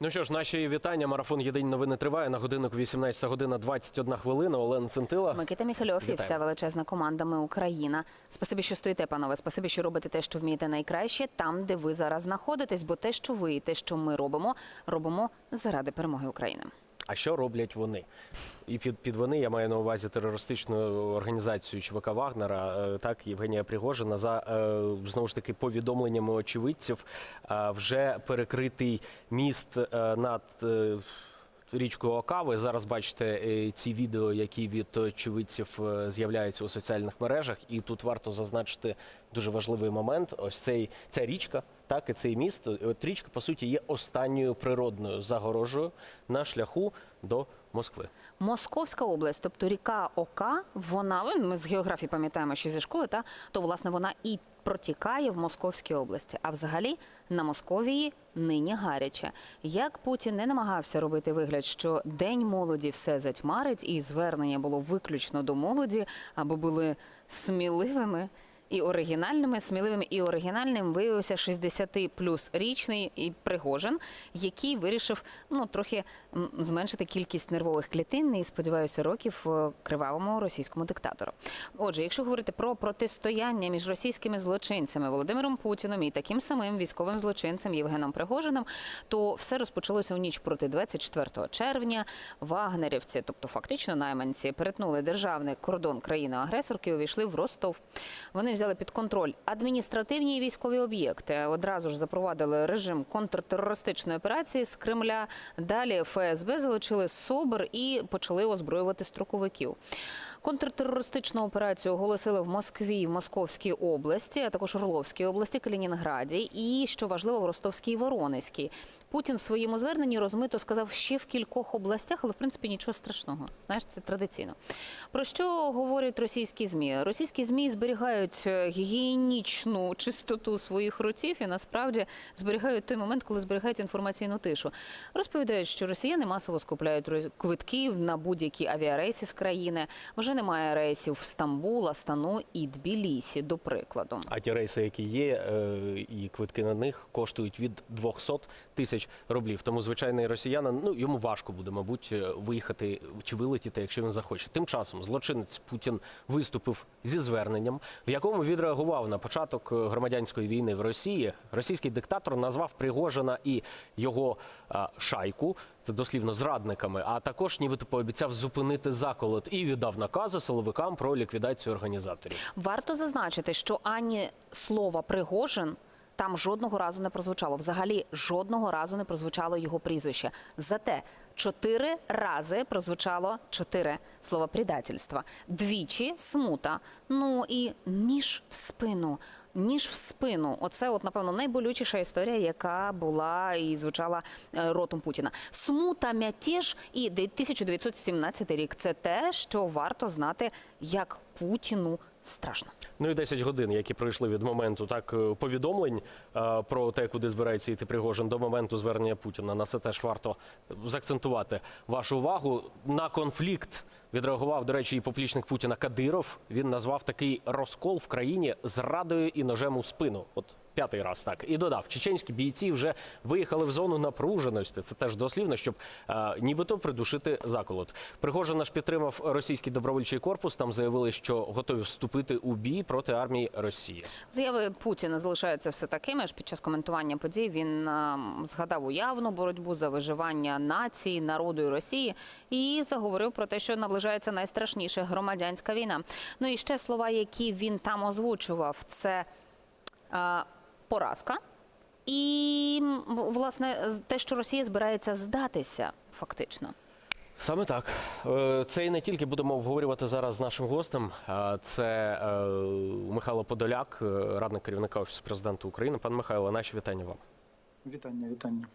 Ну що ж, наші вітання. Марафон Єдині новини триває на годинок 18 година 21 хвилина. Олена Центила. Микита Міхальов і вся величезна команда Ми Україна. Спасибі, що стоїте, панове. Спасибі, що робите те, що вмієте найкраще, там, де ви зараз знаходитесь. Бо те, що ви і те, що ми робимо, робимо заради перемоги України. А що роблять вони? І під, під вони я маю на увазі терористичну організацію ЧВК Вагнера, е, так Євгенія Пригожина, за е, знову ж таки повідомленнями очевидців, е, вже перекритий міст над. Річкою Окави зараз бачите ці відео, які від очевидців з'являються у соціальних мережах, і тут варто зазначити дуже важливий момент. Ось цей ця річка, так і цей міст. От річка по суті є останньою природною загорожею на шляху до Москви. Московська область, тобто ріка Ока, вона ми з географії пам'ятаємо, що зі школи, та то власне вона і протікає в Московській області. А взагалі на Московії нині гаряче. Як Путін не намагався робити вигляд, що день молоді все затьмарить, і звернення було виключно до молоді, аби були сміливими. І оригінальними, сміливим і оригінальним виявився 60 плюс річний і Пригожин, який вирішив ну трохи зменшити кількість нервових клітин і сподіваюся років е, кривавому російському диктатору. Отже, якщо говорити про протистояння між російськими злочинцями Володимиром Путіном і таким самим військовим злочинцем Євгеном Пригожиним, то все розпочалося у ніч проти 24 червня. Вагнерівці, тобто фактично найманці, перетнули державний кордон країни-агресорки, увійшли в Ростов. Вони взяли під контроль адміністративні і військові об'єкти. Одразу ж запровадили режим контртерористичної операції з Кремля. Далі ФСБ залучили СОБР і почали озброювати строковиків. Контртерористичну операцію оголосили в Москві, в Московській області, а також Орловській області, Калінінграді і, що важливо, в Ростовській і Воронезькій. Путін в своєму зверненні розмито сказав ще в кількох областях, але в принципі нічого страшного. Знаєш, це традиційно. Про що говорять російські змі? Російські змі зберігають е, гігієнічну чистоту своїх ротів і насправді зберігають той момент, коли зберігають інформаційну тишу. Розповідають, що росіяни масово скупляють квитки на будь-які авіарейси з країни. Вже немає рейсів в Стамбул, Астану і Тбілісі, до прикладу. А ті рейси, які є, е, і квитки на них коштують від 200 тисяч рублів. Тому звичайний росіянин, ну йому важко буде, мабуть, е, виїхати чи вилетіти, якщо він захоче. Тим часом злочинець Путін виступив зі зверненням, в якому відреагував на початок е, громадянської війни в Росії. Російський диктатор назвав Пригожина і його шайку. Це дослівно зрадниками, а також нібито пообіцяв зупинити заколот і віддав накази силовикам про ліквідацію організаторів. Варто зазначити, що ані слова Пригожин там жодного разу не прозвучало. Взагалі жодного разу не прозвучало його прізвище. Зате чотири рази прозвучало чотири слова предательства. Двічі смута. Ну і ніж в спину. Ніж в спину. Оце, от, напевно, найболючіша історія, яка була і звучала е, ротом Путіна. Смута, мятіж і 1917 рік. Це те, що варто знати, як Путіну страшно. Ну і 10 годин, які пройшли від моменту так е, повідомлень е, про те, куди збирається йти Пригожин до моменту звернення Путіна. На це теж варто заакцентувати вашу увагу. На конфлікт відреагував, до речі, і поплічник Путіна Кадиров. Він назвав такий розкол в країні зрадою і ножем у спину. От п'ятий раз так і додав, чеченські бійці вже виїхали в зону напруженості. Це теж дослівно, щоб е, нібито придушити заколот. Пригожин наш підтримав російський добровольчий корпус. Там заявили, що готові вступити у бій проти армії Росії. Заяви Путіна залишаються все такими ж. Під час коментування подій він е, згадав уявну боротьбу за виживання нації, народу і Росії і заговорив про те, що наближається найстрашніша громадянська війна. Ну і ще слова, які він там озвучував, це е, поразка. І власне те, що Росія збирається здатися, фактично. Саме так. Е, Це і не тільки будемо обговорювати зараз з нашим гостем. Це е, Михайло Подоляк, е, радник керівника Офісу президента України. Пан Михайло, наші вітання вам. Вітання, вітання.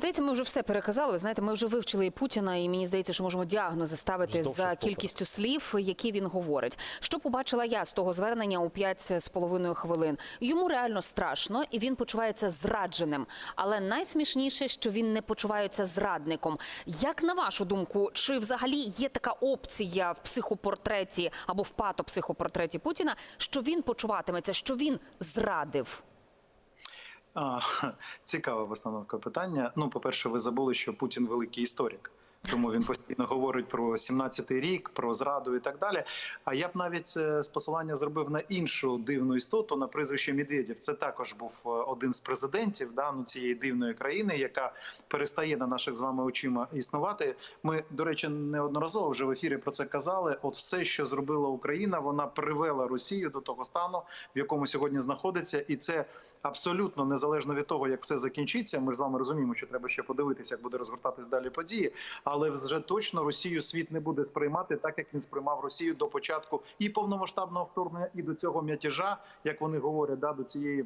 Здається, ми вже все переказали. Ви знаєте, ми вже вивчили і Путіна, і мені здається, що можемо діагнози ставити за кількістю слів, які він говорить. Що побачила я з того звернення у п'ять з половиною хвилин? Йому реально страшно, і він почувається зрадженим. Але найсмішніше, що він не почувається зрадником. Як на вашу думку, чи взагалі є така опція в психопортреті або в патопсихопортреті Путіна, що він почуватиметься, що він зрадив? Цікава постановка питання. Ну, по-перше, ви забули, що Путін великий історик. Тому він постійно говорить про 17-й рік, про зраду і так далі. А я б навіть е, з посилання зробив на іншу дивну істоту на прізвище Медведєв. Це також був е, один з президентів да, ну, цієї дивної країни, яка перестає на наших з вами очима існувати. Ми, до речі, неодноразово вже в ефірі про це казали. От все, що зробила Україна, вона привела Росію до того стану, в якому сьогодні знаходиться, і це абсолютно незалежно від того, як все закінчиться. Ми ж з вами розуміємо, що треба ще подивитися, як буде розгортатись далі події. Але вже точно Росію світ не буде сприймати так, як він сприймав Росію до початку і повномасштабного вторгнення, і до цього м'ятежа, як вони говорять, да, до цієї.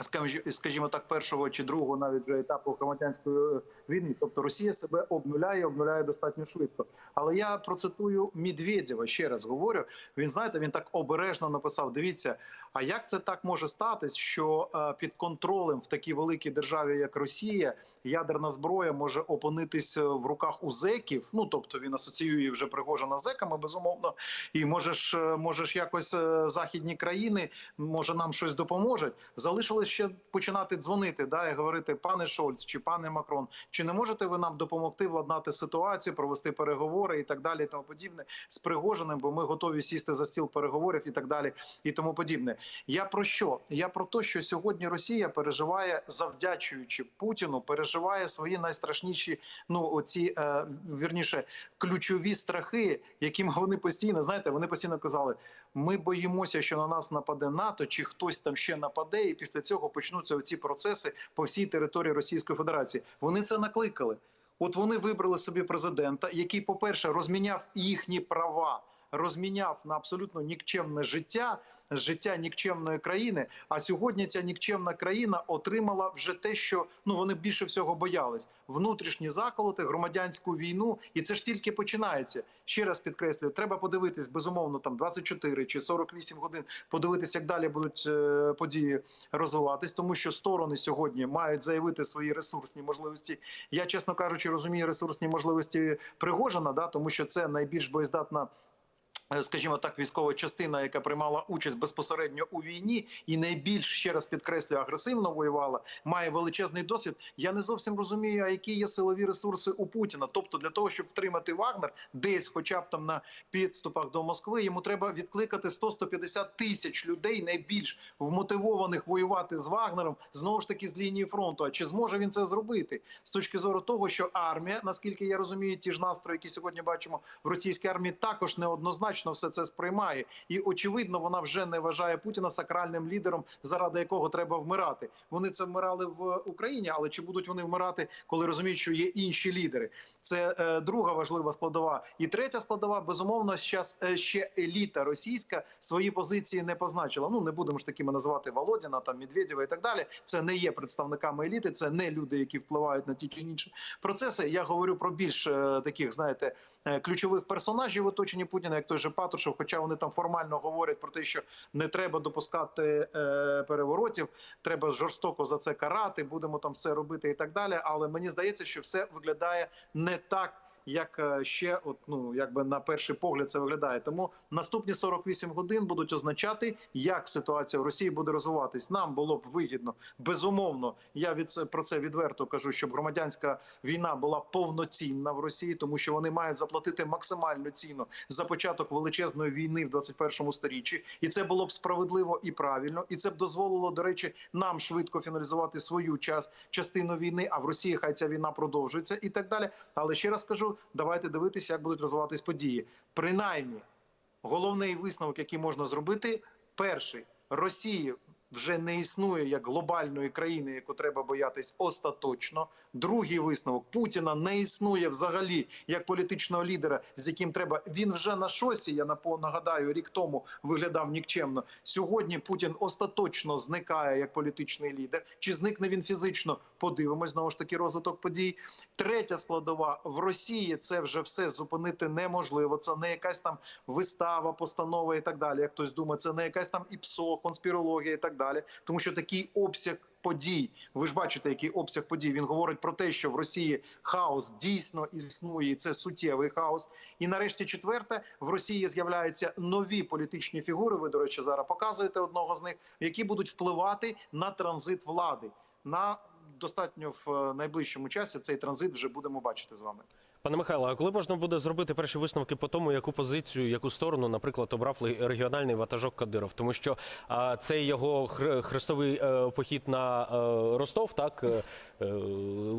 Скажі- Скажімо так, першого чи другого навіть вже етапу громадянської е, війни, тобто Росія себе обнуляє, обнуляє достатньо швидко. Але я процитую Медведєва, ще раз говорю. Він знаєте, він так обережно написав: дивіться, а як це так може статись, що е, під контролем в такій великій державі, як Росія, ядерна зброя може опинитись в руках у зеків? Ну тобто він асоціює вже Пригожина зеками, безумовно. І можеш, е, можеш якось е, західні країни, може нам щось допоможуть. Залишилось ще починати дзвонити, да, і говорити, пане Шольц чи пане Макрон, чи не можете ви нам допомогти владнати ситуацію, провести переговори і так далі, і тому подібне з Пригожиним, бо ми готові сісти за стіл переговорів і так далі, і тому подібне. Я про що? Я про те, що сьогодні Росія переживає, завдячуючи Путіну, переживає свої найстрашніші, ну оці е, вірніше, ключові страхи, якими вони постійно знаєте, вони постійно казали: ми боїмося, що на нас нападе НАТО, чи хтось там ще нападе, і після цього почнуться оці процеси по всій території Російської Федерації. Вони це накликали. От вони вибрали собі президента, який, по-перше, розміняв їхні права, розміняв на абсолютно нікчемне життя, життя нікчемної країни. А сьогодні ця нікчемна країна отримала вже те, що ну вони більше всього боялись: внутрішні заколоти, громадянську війну, і це ж тільки починається. Ще раз підкреслюю, треба подивитись безумовно там 24 чи 48 годин. Подивитись, як далі будуть е, події розвиватись, тому що сторони сьогодні мають заявити свої ресурсні можливості. Я чесно кажучи, розумію ресурсні можливості Пригожина, да, тому що це найбільш боєздатна. Е, Скажімо так, військова частина, яка приймала участь безпосередньо у війні, і найбільш ще раз підкреслюю, агресивно воювала, має величезний досвід. Я не зовсім розумію, а які є силові ресурси у Путіна. Тобто, для того, щоб втримати Вагнер, десь, хоча б там на підступах до Москви, йому треба відкликати 100-150 тисяч людей, найбільш вмотивованих воювати з Вагнером, знову ж таки з лінії фронту. А чи зможе він це зробити з точки зору того, що армія, наскільки я розумію, ті ж настрої, які сьогодні бачимо в російській армії, також неоднозначно все це сприймає, і очевидно, вона вже не вважає Путіна сакральним лідером, заради якого треба вмирати. Вони це вмирали в Україні, але чи будуть вони вмирати, коли розуміють, що є інші лідери? Це е, друга важлива складова. І третя складова, безумовно, зараз е, ще еліта російська свої позиції не позначила. Ну не будемо ж такими називати Володіна, там Медведєва і так далі. Це не є представниками еліти, це не люди, які впливають на ті чи інші процеси. Я говорю про більш е, таких, знаєте, е, ключових персонажів в оточенні Путіна, як той же Патрушев. Хоча вони там формально говорять про те, що не треба допускати е, переворотів, треба жорстоко за це карати. Будемо там все робити і так далі. Але мені здається, що все виглядає не так. Як е, ще, от ну якби на перший погляд це виглядає, тому наступні 48 годин будуть означати, як ситуація в Росії буде розвиватись. Нам було б вигідно, безумовно. Я від про це відверто кажу, щоб громадянська війна була повноцінна в Росії, тому що вони мають заплатити максимальну ціну за початок величезної війни в 21 сторіччі, і це було б справедливо і правильно, і це б дозволило, до речі, нам швидко фіналізувати свою час частину війни. А в Росії хай ця війна продовжується і так далі. Але ще раз кажу, давайте дивитися, як будуть розвиватись події. Принаймні, головний висновок, який можна зробити, перший Росії вже не існує як глобальної країни, яку треба боятись остаточно. Другий висновок Путіна не існує взагалі як політичного лідера, з яким треба. Він вже на шосі. Я нагадаю, рік тому виглядав нікчемно. Сьогодні Путін остаточно зникає як політичний лідер. Чи зникне він фізично? Подивимось знову ж таки розвиток подій. Третя складова в Росії це вже все зупинити неможливо. Це не якась там вистава, постанова і так далі. Як хтось думає, це не якась там іпсо, конспірологія і так далі. Тому що такий обсяг подій, ви ж бачите, який обсяг подій. Він говорить про те, що в Росії хаос дійсно існує, і це суттєвий хаос. І нарешті, четверте, в Росії з'являються нові політичні фігури. Ви, до речі, зараз показуєте одного з них, які будуть впливати на транзит влади. На достатньо в е, найближчому часі цей транзит вже будемо бачити з вами. Пане Михайло, а коли можна буде зробити перші висновки по тому, яку позицію, яку сторону, наприклад, обрав регіональний ватажок Кадиров? Тому що а, цей його хр- хрестовий е, похід на е, Ростов, так е, е,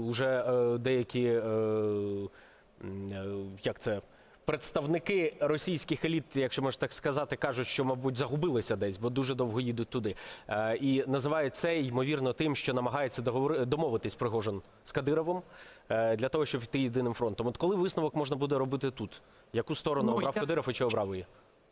уже е, деякі е, е, як це. Представники російських еліт, якщо можна так сказати, кажуть, що мабуть загубилися десь, бо дуже довго їдуть туди. Е, і називають це ймовірно тим, що намагається домовитись Пригожин з Кадировим е, для того, щоб йти єдиним фронтом. От коли висновок можна буде робити тут? Яку сторону Ну, обрав я- Кадиров і чи обрав її?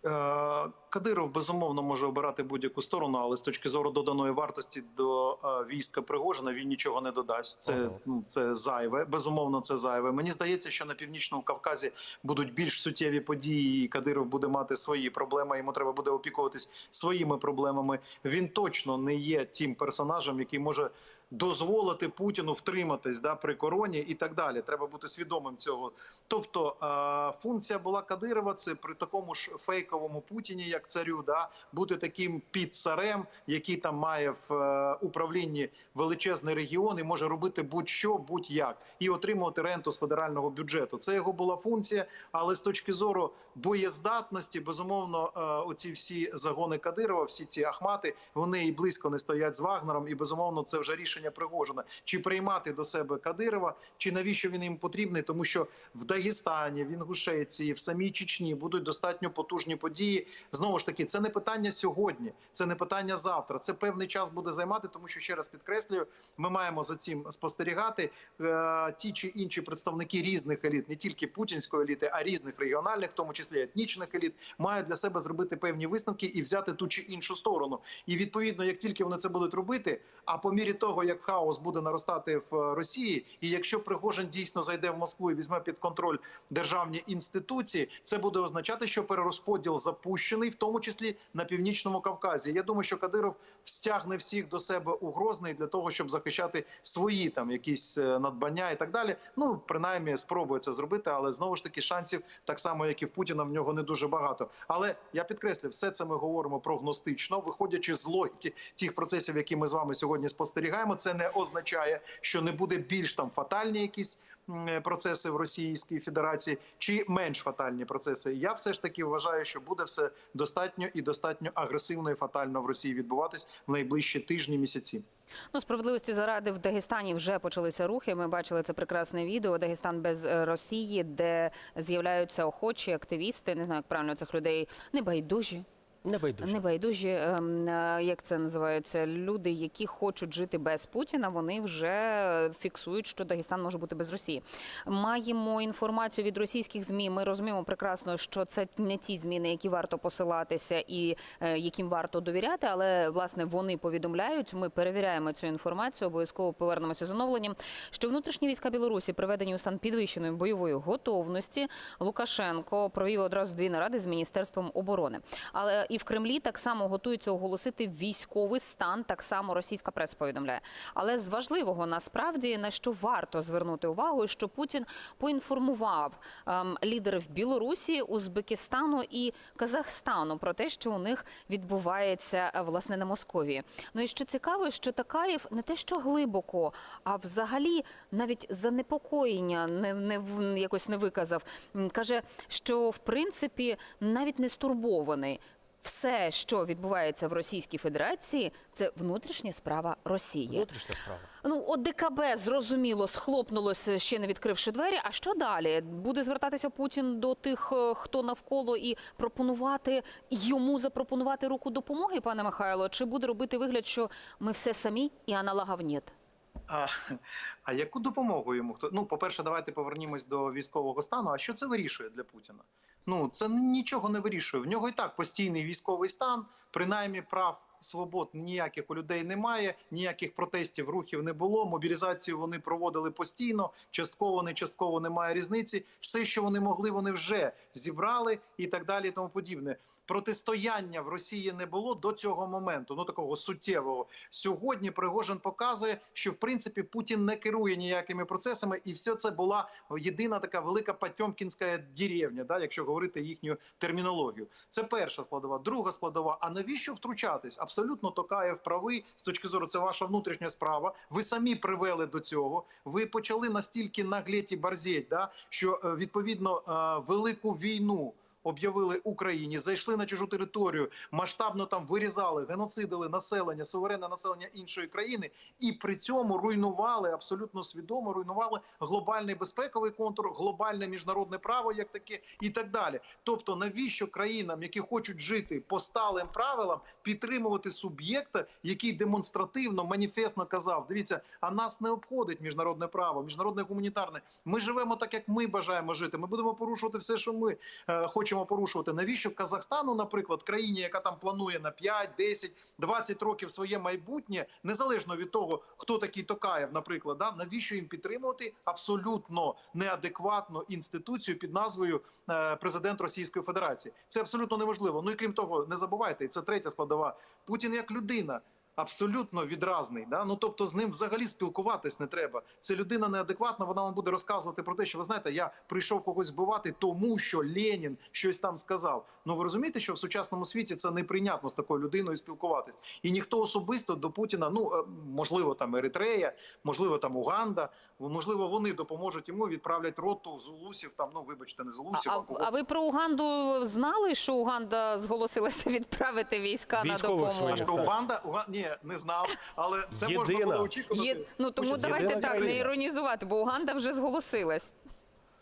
Е, Кадиров безумовно може обирати будь-яку сторону, але з точки зору доданої вартості до е, війська Пригожина він нічого не додасть. Це Ага. ну це зайве. Безумовно, це зайве. Мені здається, що на північному Кавказі будуть більш суттєві події. і Кадиров буде мати свої проблеми. Йому треба буде опікуватись своїми проблемами. Він точно не є тим персонажем, який може. Дозволити Путіну втриматись да при короні і так далі. Треба бути свідомим цього. Тобто е, функція була Кадирова це при такому ж фейковому Путіні, як царю, да бути таким підцарем, який там має в е, управлінні величезний регіон і може робити будь-що, будь-як, і отримувати ренту з федерального бюджету. Це його була функція, але з точки зору боєздатності, безумовно, е, оці всі загони Кадирова, всі ці ахмати, вони і близько не стоять з Вагнером, і безумовно це вже рішення Пригожина. Чи приймати до себе Кадирова, чи навіщо він їм потрібний, тому що в Дагестані, в Інгушеції, в самій Чечні будуть достатньо потужні події. Знову ж таки, це не питання сьогодні, це не питання завтра. Це певний час буде займати, тому що ще раз підкреслюю, ми маємо за цим спостерігати. Е, ті чи інші представники різних еліт, не тільки путінської еліти, а різних регіональних, в тому числі етнічних еліт, мають для себе зробити певні висновки і взяти ту чи іншу сторону. І відповідно, як тільки вони це будуть робити, а по мірі того, як хаос буде наростати в е, Росії, і якщо Пригожин дійсно зайде в Москву і візьме під контроль державні інституції, це буде означати, що перерозподіл запущений, в тому числі на північному Кавказі. Я думаю, що Кадиров стягне всіх до себе у Грозний для того, щоб захищати свої там якісь е, надбання і так далі. Ну принаймні спробує це зробити, але знову ж таки шансів, так само як і в Путіна, в нього не дуже багато. Але я підкреслю, все це ми говоримо прогностично, виходячи з логіки тих процесів, які ми з вами сьогодні спостерігаємо. Це не означає, що не буде більш там фатальні якісь е, процеси в Російській Федерації чи менш фатальні процеси. Я все ж таки вважаю, що буде все достатньо і достатньо агресивно і фатально в Росії відбуватись в найближчі тижні місяці. Ну, справедливості заради в Дагестані вже почалися рухи. Ми бачили це прекрасне відео Дагестан без е, Росії, де з'являються охочі активісти. Не знаю, як правильно цих людей небайдужі. Не байдуже. Небайдужі, ем, е, як це називається, люди, які хочуть жити без Путіна, вони вже фіксують, що Дагестан може бути без Росії. Маємо інформацію від російських змі. Ми розуміємо прекрасно, що це не ті змі, на які варто посилатися і е, яким варто довіряти. Але власне вони повідомляють. Ми перевіряємо цю інформацію. Обов'язково повернемося з оновленням. Що внутрішні війська Білорусі приведені у стан підвищеної бойової готовності. Лукашенко провів одразу дві наради з міністерством оборони. Але і в Кремлі так само готуються оголосити військовий стан. Так само російська преса повідомляє. Але з важливого насправді на що варто звернути увагу, що Путін поінформував ем, лідерів Білорусі, Узбекистану і Казахстану про те, що у них відбувається е, власне на Московії. Ну і що цікаво, що Такаєв не те, що глибоко, а взагалі навіть занепокоєння не, не якось не виказав. Каже, що в принципі навіть не стурбований. Все, що відбувається в Російській Федерації, це внутрішня справа Росії. Внутрішня справа. Ну, от ДКБ зрозуміло схлопнулося, ще не відкривши двері. А що далі? Буде звертатися Путін до тих, е, хто навколо, і пропонувати йому запропонувати руку допомоги, пане Михайло? Чи буде робити вигляд, що ми все самі і аналогів нет? А, а яку допомогу йому хто? Ну, по-перше, давайте повернімось до військового стану. А що це вирішує для Путіна? Ну це нічого не вирішує. В нього і так постійний військовий стан, принаймні прав свобод ніяких у людей немає, ніяких протестів, рухів не було. Мобілізацію вони проводили постійно. Частково, не частково немає різниці. Все, що вони могли, вони вже зібрали і так далі. І тому подібне. Протистояння в Росії не було до цього моменту. Ну такого суттєвого. Сьогодні Пригожин показує, що в принципі Путін не керує ніякими процесами, і все це була єдина така велика Потьомкінська деревня, да, якщо говорити їхню термінологію. Це перша складова. Друга складова. А навіщо втручатись? Абсолютно Токаєв правий з точки зору, це ваша внутрішня справа. Ви самі привели до цього. Ви почали настільки наглеті борзеть, да, що е, відповідно е, велику війну. Об'явили Україні, зайшли на чужу територію, масштабно там вирізали, геноцидили населення, суверенне населення іншої країни, і при цьому руйнували абсолютно свідомо, руйнували глобальний безпековий контур, глобальне міжнародне право, як таке, і так далі. Тобто, навіщо країнам, які хочуть жити по сталим правилам, підтримувати суб'єкта, який демонстративно маніфестно казав: дивіться, а нас не обходить міжнародне право, міжнародне гуманітарне. Ми живемо так, як ми бажаємо жити. Ми будемо порушувати все, що ми е, хочемо порушувати. Навіщо Казахстану, наприклад, країні, яка там планує на 5, 10, 20 років своє майбутнє, незалежно від того, хто такий Токаєв, наприклад, да, навіщо їм підтримувати абсолютно неадекватну інституцію під назвою е, президент Російської Федерації? Це абсолютно неможливо. Ну і крім того, не забувайте, це третя складова. Путін як людина. Абсолютно відразний, да ну тобто з ним взагалі спілкуватись не треба. Це людина неадекватна. Вона вам буде розказувати про те, що ви знаєте, я прийшов когось вбивати, тому що Ленін щось там сказав. Ну ви розумієте, що в сучасному світі це неприйнятно з такою людиною спілкуватись, і ніхто особисто до Путіна, ну е, можливо, там Еритрея, можливо, там Уганда, можливо, вони допоможуть йому відправлять роту зулусів. Там ну вибачте, не А, зулусів, а, а, кого. а ви про Уганду знали, що Уганда зголосилася відправити війська Військових на допомогу? своїх. Що Уганда, Уганда, ні, не знав, але це можна було очікувати. Є, ну тому Тому давайте єдина так не іронізувати, бо Уганда вже зголосилась.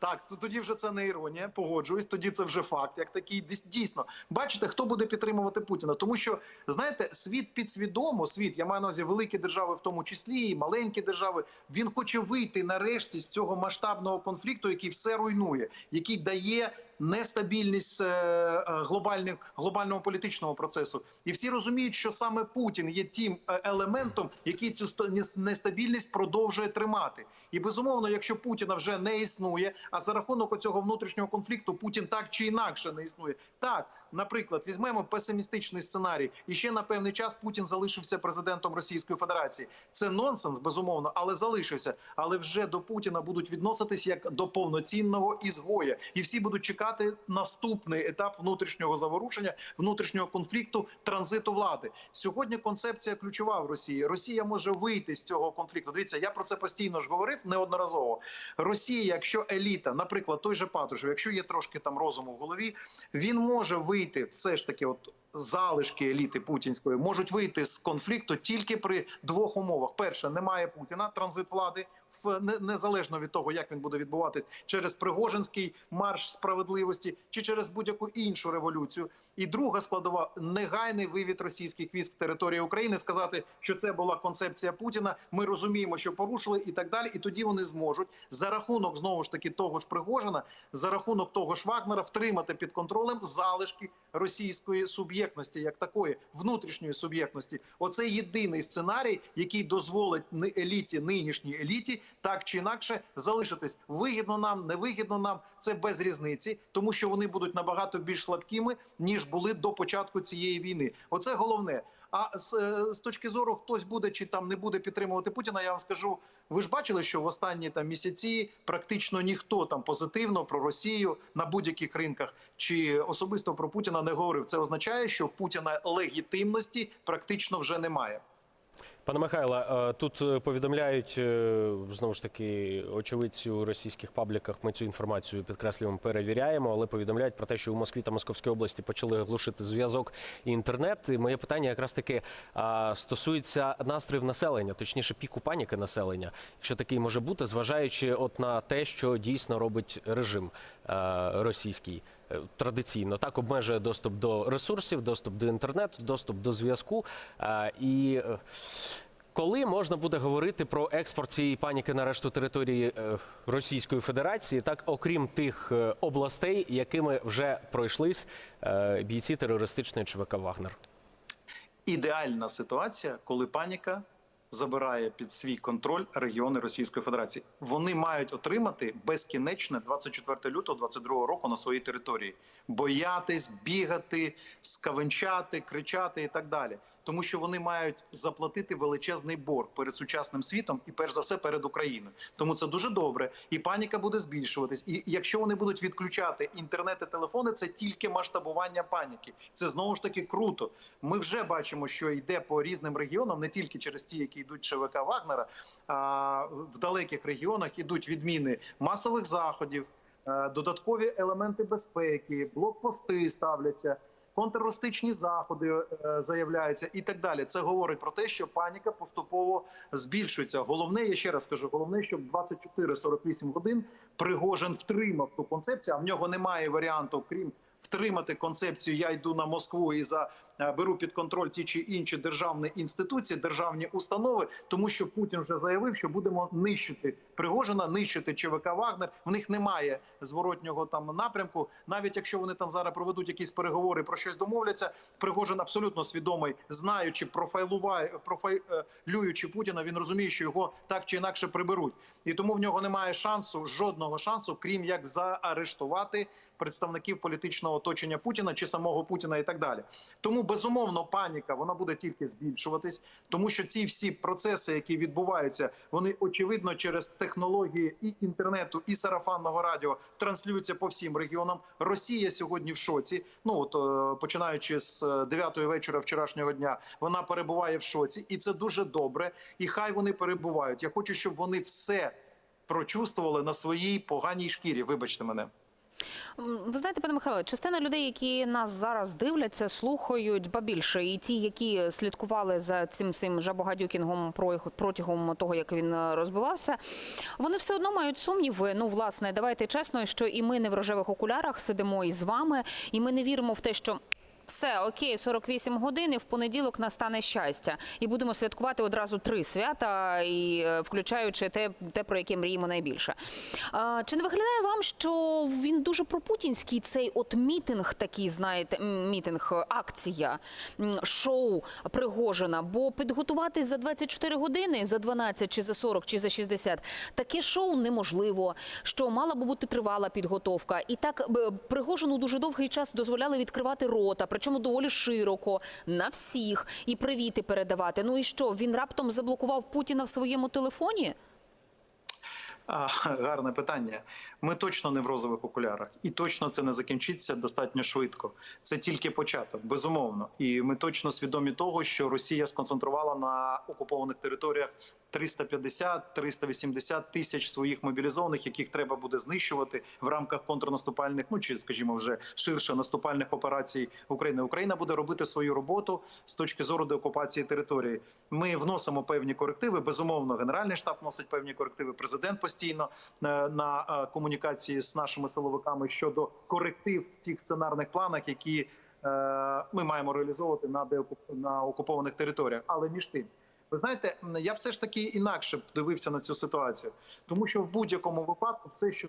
Так, то тоді вже це не іронія, погоджуюсь. Тоді це вже факт, як такий Дійс- дійсно. Бачите, хто буде підтримувати Путіна? Тому що знаєте, світ підсвідомо, світ я маю на увазі великі держави, в тому числі і маленькі держави. Він хоче вийти нарешті з цього масштабного конфлікту, який все руйнує, який дає. Нестабільність е, е, глобального політичного процесу, і всі розуміють, що саме Путін є тим е, елементом, який цю нестабільність продовжує тримати. І безумовно, якщо Путіна вже не існує, а за рахунок цього внутрішнього конфлікту Путін так чи інакше не існує. Так, наприклад, візьмемо песимістичний сценарій, і ще на певний час Путін залишився президентом Російської Федерації. Це нонсенс, безумовно, але залишився. Але вже до Путіна будуть відноситись як до повноцінного ізгоя, і всі будуть чекати наступний етап внутрішнього заворушення, внутрішнього конфлікту, транзиту влади. Сьогодні концепція ключова в Росії. Росія може вийти з цього конфлікту. Дивіться, я про це постійно ж говорив неодноразово. Росія, якщо еліта, наприклад, той же Патрушев, якщо є трошки там розуму в голові, він може вийти все ж таки, от залишки еліти путінської можуть вийти з конфлікту тільки при двох умовах: перше, немає Путіна, транзит влади незалежно від того, як він буде відбуватись через Пригожинський марш справедливості чи через будь-яку іншу революцію. І друга складова негайний вивід російських військ території України, сказати, що це була концепція Путіна. Ми розуміємо, що порушили, і так далі. І тоді вони зможуть за рахунок знову ж таки того ж Пригожина, за рахунок того ж Вагнера, втримати під контролем залишки російської суб'єктності, як такої внутрішньої суб'єктності. Оце єдиний сценарій, який дозволить еліті, нинішній еліті, так чи інакше залишитись вигідно нам, невигідно нам. Це без різниці, тому що вони будуть набагато більш слабкими ніж були до початку цієї війни. Оце головне. А з, е, з точки зору, хтось буде чи там не буде підтримувати Путіна, я вам скажу. Ви ж бачили, що в останні там місяці практично ніхто там позитивно про Росію на будь-яких ринках чи особисто про Путіна не говорив. Це означає, що Путіна легітимності практично вже немає. Пане Михайле, е, тут е, повідомляють е, знову ж таки очевидці у російських пабліках. Ми цю інформацію підкреслюємо, перевіряємо, але повідомляють про те, що у Москві та Московській області почали глушити зв'язок і інтернет. І моє питання якраз таки стосується настроїв населення, точніше піку паніки населення, якщо такий може бути, зважаючи от на те, що дійсно робить режим російський. Е, Традиційно так обмежує доступ до ресурсів, доступ до інтернету, доступ до зв'язку. Е, І е, Коли можна буде говорити про експорт цієї паніки на решту території Російської Федерації, так окрім тих областей, якими вже пройшлись бійці терористичної ЧВК Вагнер? ідеальна ситуація, коли паніка забирає під свій контроль регіони Російської Федерації. Вони мають отримати безкінечне 24 лютого 22 року на своїй території, боятись, бігати, скавенчати, кричати і так далі. Тому що вони мають заплатити величезний борг перед сучасним світом і перш за все перед Україною. Тому це дуже добре, і паніка буде збільшуватись. І якщо вони будуть відключати інтернет і телефони, це тільки масштабування паніки. Це знову ж таки круто. Ми вже бачимо, що йде по різним регіонам, не тільки через ті, які йдуть ЧВК Вагнера, а в далеких регіонах ідуть відміни масових заходів, е, додаткові елементи безпеки, блокпости ставляться. Контртерористичні заходи е, заявляються і так далі. Це говорить про те, що паніка поступово збільшується. Головне, я ще раз кажу, головне, щоб 24-48 годин Пригожин втримав ту концепцію. А в нього немає варіанту, крім втримати концепцію. Я йду на Москву і за беру під контроль ті чи інші державні інституції, державні установи, тому що Путін вже заявив, що будемо нищити Пригожина, нищити ЧВК Вагнер. В них немає зворотнього там напрямку. Навіть якщо вони там зараз проведуть якісь переговори про щось домовляться, Пригожин абсолютно свідомий, знаючи профайлюючи Путіна, він розуміє, що його так чи інакше приберуть, і тому в нього немає шансу, жодного шансу, крім як заарештувати представників політичного оточення Путіна чи самого Путіна, і так далі. Тому безумовно паніка вона буде тільки збільшуватись, тому що ці всі процеси, які відбуваються, вони очевидно через технології і інтернету, і сарафанного радіо транслюються по всім регіонам. Росія сьогодні в шоці. Ну от е, починаючи з 9 вечора вчорашнього дня, вона перебуває в шоці, і це дуже добре. І хай вони перебувають. Я хочу, щоб вони все прочувствували на своїй поганій шкірі. Вибачте мене. Ви знаєте, пане Михайло, частина людей, які нас зараз дивляться, слухають, ба більше, і ті, які слідкували за цим цим жабогадюкінгом протягом того, як він е, розбивався, вони все одно мають сумніви. Ну, власне, давайте чесно, що і ми не в рожевих окулярах сидимо із вами, і ми не віримо в те, що. Все окей, 48 годин і в понеділок настане щастя, і будемо святкувати одразу три свята, і е, включаючи те, те про яке мріємо найбільше. А, чи не виглядає вам, що він дуже пропутінський цей от мітинг, такий, знаєте, мітинг, е, акція, шоу Пригожина? Бо підготувати за 24 години, за 12, чи за 40, чи за 60, таке шоу неможливо. Що мала би бути тривала підготовка, і так Пригожину дуже довгий час дозволяли відкривати рота, причому доволі широко на всіх і привіти передавати. Ну і що він раптом заблокував Путіна в своєму телефоні? Гарне питання. Ми точно не в розових окулярах, і точно це не закінчиться достатньо швидко. Це тільки початок, безумовно. І ми точно свідомі того, що Росія сконцентрувала на окупованих територіях 350-380 тисяч своїх мобілізованих, яких треба буде знищувати в рамках контрнаступальних, ну чи скажімо, вже ширше наступальних операцій України. Україна буде робити свою роботу з точки зору деокупації території. Ми вносимо певні корективи. Безумовно, генеральний штаб вносить певні корективи. Президент постійно е, на е, комунікації з нашими силовиками щодо коректив в тих сценарних планах, які е, ми маємо реалізовувати на на окупованих територіях. Але між тим. Ви знаєте, я все ж таки інакше дивився на цю ситуацію, тому що в будь-якому випадку все, що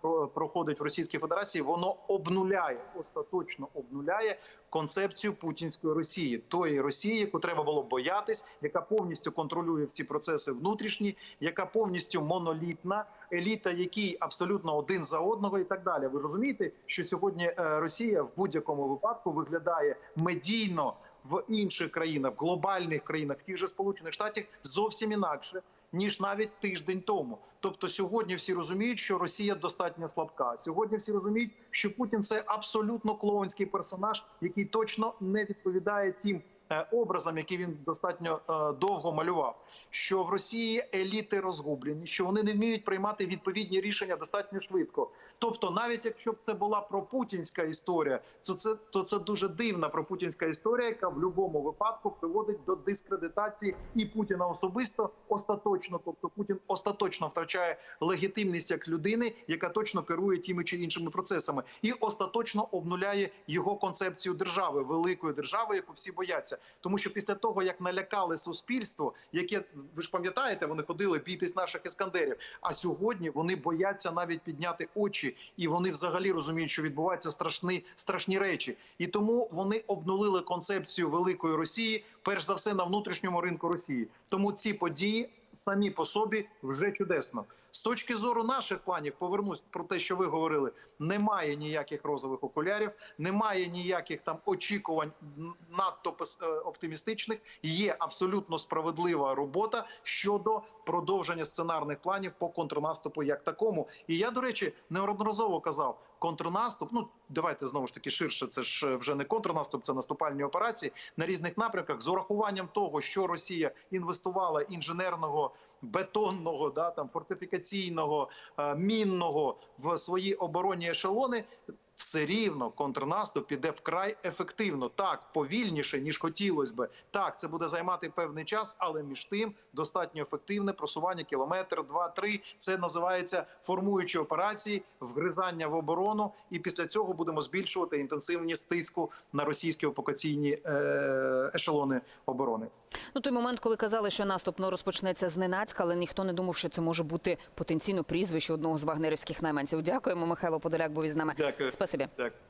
про- проходить в Російській Федерації, воно обнуляє остаточно обнуляє концепцію путінської Росії, тої Росії, яку треба було боятись, яка повністю контролює всі процеси внутрішні, яка повністю монолітна, еліта, який абсолютно один за одного, і так далі. Ви розумієте, що сьогодні е, Росія в будь-якому випадку виглядає медійно в інших країнах, в глобальних країнах, в тих же сполучених штатах зовсім інакше. Ніж навіть тиждень тому, тобто сьогодні всі розуміють, що Росія достатньо слабка. Сьогодні всі розуміють, що Путін це абсолютно клоунський персонаж, який точно не відповідає тим е, образам, які він достатньо е, довго малював. Що в Росії еліти розгублені, що вони не вміють приймати відповідні рішення достатньо швидко. Тобто, навіть якщо б це була пропутінська історія, то це то це дуже дивна пропутінська історія, яка в будь-якому випадку приводить до дискредитації і Путіна особисто остаточно. Тобто Путін остаточно втрачає легітимність як людини, яка точно керує тими чи іншими процесами, і остаточно обнуляє його концепцію держави, великої держави, яку всі бояться. Тому що після того, як налякали суспільство, яке ви ж пам'ятаєте, вони ходили бійтесь наших іскандерів. А сьогодні вони бояться навіть підняти очі, і вони взагалі розуміють, що відбуваються страшні страшні речі. І тому вони обнулили концепцію великої Росії, перш за все на внутрішньому ринку Росії. Тому ці події самі по собі вже чудесно. З точки зору наших планів, повернусь про те, що ви говорили. Немає ніяких розових окулярів, немає ніяких там очікувань надто е, оптимістичних. Є абсолютно справедлива робота щодо продовження сценарних планів по контрнаступу як такому. І я, до речі, неодноразово казав. Контрнаступ, ну давайте знову ж таки ширше. Це ж е, вже не контрнаступ, це наступальні операції на різних напрямках з урахуванням того, що Росія інвестувала інженерного, бетонного, да там фортифікаційного, е, мінного в свої оборонні ешелони. Все рівно контрнаступ піде вкрай ефективно, так повільніше ніж хотілося би. Так, це буде займати певний час, але між тим достатньо ефективне просування кілометр, два-три. Це називається формуючі операції, вгризання в оборону. І після цього будемо збільшувати інтенсивність тиску на російські окупаційні е- ешелони оборони. Ну, той момент, коли казали, що наступ ну, розпочнеться зненацька, але ніхто не думав, що це може бути потенційно прізвище одного з вагнерівських найманців. Дякуємо, Михайло Подоляк був із нами. Дякую. Спасибі. Дякую.